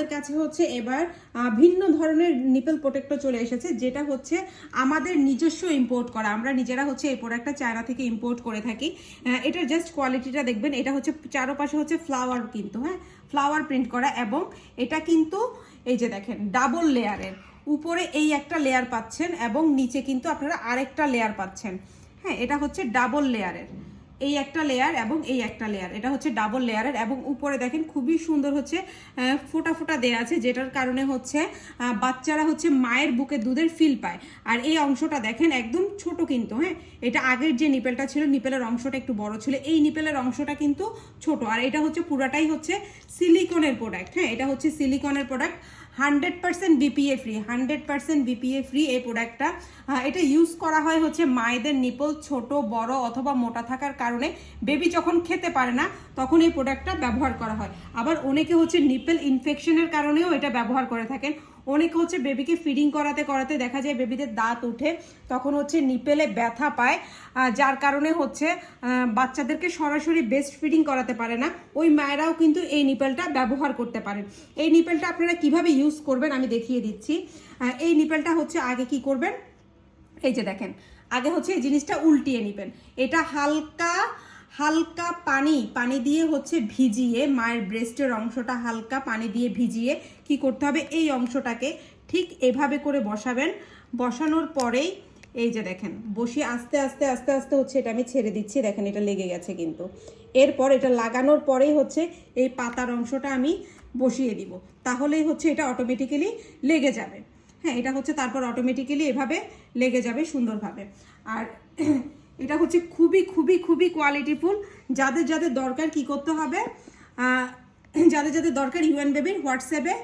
আমাদের কাছে হচ্ছে এবার ভিন্ন ধরনের নিপেল প্রোটেক্টর চলে এসেছে, যেটা হচ্ছে আমাদের নিজস্ব ইম্পোর্ট করা। আমরা নিজেরা হচ্ছে এই প্রোডাক্টটা চায়না থেকে ইম্পোর্ট করে থাকি। এটার জাস্ট কোয়ালিটিটা দেখবেন, এটা হচ্ছে চারপাশে হচ্ছে ফ্লাওয়ার কিন্তু হ্যাঁ? ফ্লাওয়ার প্রিন্ট করা এবং এটা কিন্তু, এই যে দেখেন ডাবল লেয়ারের উপরে এই একটা লেয়ার পাচ্ছেন এবং নিচে কিন্তু আপনারা আরেকটা লেয়ার পাচ্ছেন। হ্যাঁ এটা হচ্ছে ডাবল লেয়ারের এই একটা লেয়ার এবং এই একটা লেয়ার এটা হচ্ছে ডাবল লেয়ারের এবং উপরে দেখেন খুবই সুন্দর হচ্ছে ফোটা ফোটা দেয়া আছে, যেটার কারণে হচ্ছে বাচ্চারা হচ্ছে মায়ের বুকে দুধের ফিল পায়। আর এই অংশটা দেখেন একদম ছোট কিন্তু হ্যাঁ? এটা আগের যে নিপেলটা ছিল, নিপেলের অংশটা একটু বড় ছিল, এই নিপেলের অংশটা কিন্তু ছোট। আর এটা হচ্ছে পুরাটাই হচ্ছে সিলিকনের প্রোডাক্ট হ্যাঁ? এটা হচ্ছে সিলিকনের product hundred percent BPA free hundred percent BPA free এই প্রোডাক্টটা এটা ইউজ করা হয় হচ্ছে মায়েদের নিপল ছোট, বড় অথবা মোটা থাকার কারণে। বেবি যখন খেতে পারে না, তখন এই প্রোডাক্টটা ব্যবহার করা হয়। আবার অনেকে হচ্ছে নিপেল ইনফেকশনের কারণেও এটা ব্যবহার করে থাকেন। অনেকে হচ্ছে বেবিকে ফিডিং করাতে করাতে দেখা যায় বেবিদের দাঁত উঠে, তখন হচ্ছে নিপেলে ব্যথা পায় যার কারণে হচ্ছে বাচ্চাদেরকে সরাসরি বেস্ট ফিডিং করাতে পারে না। ওই মায়েরাও কিন্তু এই নিপেলটা ব্যবহার করতে পারেন। এই নিপেলটা আপনারা কীভাবে ইউজ করবেন আমি দেখিয়ে দিচ্ছি। এই নিপেলটা হচ্ছে আগে কি করবেন? এই যে দেখেন আগে হচ্ছে এই জিনিসটা উল্টিয়ে নেবেন। এটা হালকা হালকা পানি পানি দিয়ে হচ্ছে ভিজিয়ে, মায়ের ব্রেস্টের অংশটা হালকা পানি দিয়ে ভিজিয়ে কি করতে হবে? এই অংশটাকে ঠিক এভাবে করে বসাবেন। বসানোর পরেই এই যে দেখেন, বসিয়ে আস্তে আস্তে আস্তে আস্তে হচ্ছে এটা আমি ছেড়ে দিচ্ছি। দেখেন এটা লেগে গেছে কিন্তু। এরপর এটা লাগানোর পরেই হচ্ছে এই পাতার অংশটা আমি বসিয়ে দিব। তাহলেই হচ্ছে এটা অটোমেটিক্যালি লেগে যাবে। হ্যাঁ এটা হচ্ছে তারপর অটোমেটিক্যালি এভাবে লেগে যাবে সুন্দরভাবে। আর এটা হচ্ছে খুবই খুবই খুবই কোয়ালিটিফুল যাদের যাদের দরকার কি করতে হবে যাদের যাদের দরকার ইউএন বেবির হোয়াটসঅ্যাপে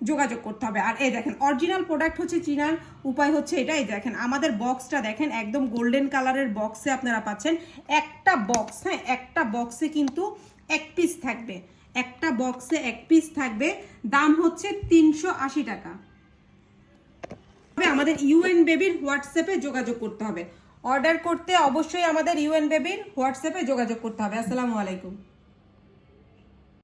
যোগাযোগ করতে হবে। আর এই দেখেন অরিজিনাল প্রোডাক্ট হচ্ছে চিনার, উপায় হচ্ছে এটা। এই দেখেন, আমাদের বক্সটা দেখেন, একদম গোল্ডেন কালারের বক্সে আপনারা পাচ্ছেন। একটা বক্স হ্যাঁ একটা বক্সে কিন্তু এক পিস থাকবে। একটা বক্সে এক পিস থাকবে। দাম হচ্ছে তিনশো আশি টাকা। আমাদের ইউএন বেবির হোয়াটসঅ্যাপে যোগাযোগ করতে হবে। অর্ডার করতে অবশ্যই আমাদের ইউএন বেবির হোয়াটসঅ্যাপে যোগাযোগ করতে হবে। আসসালামু আলাইকুম।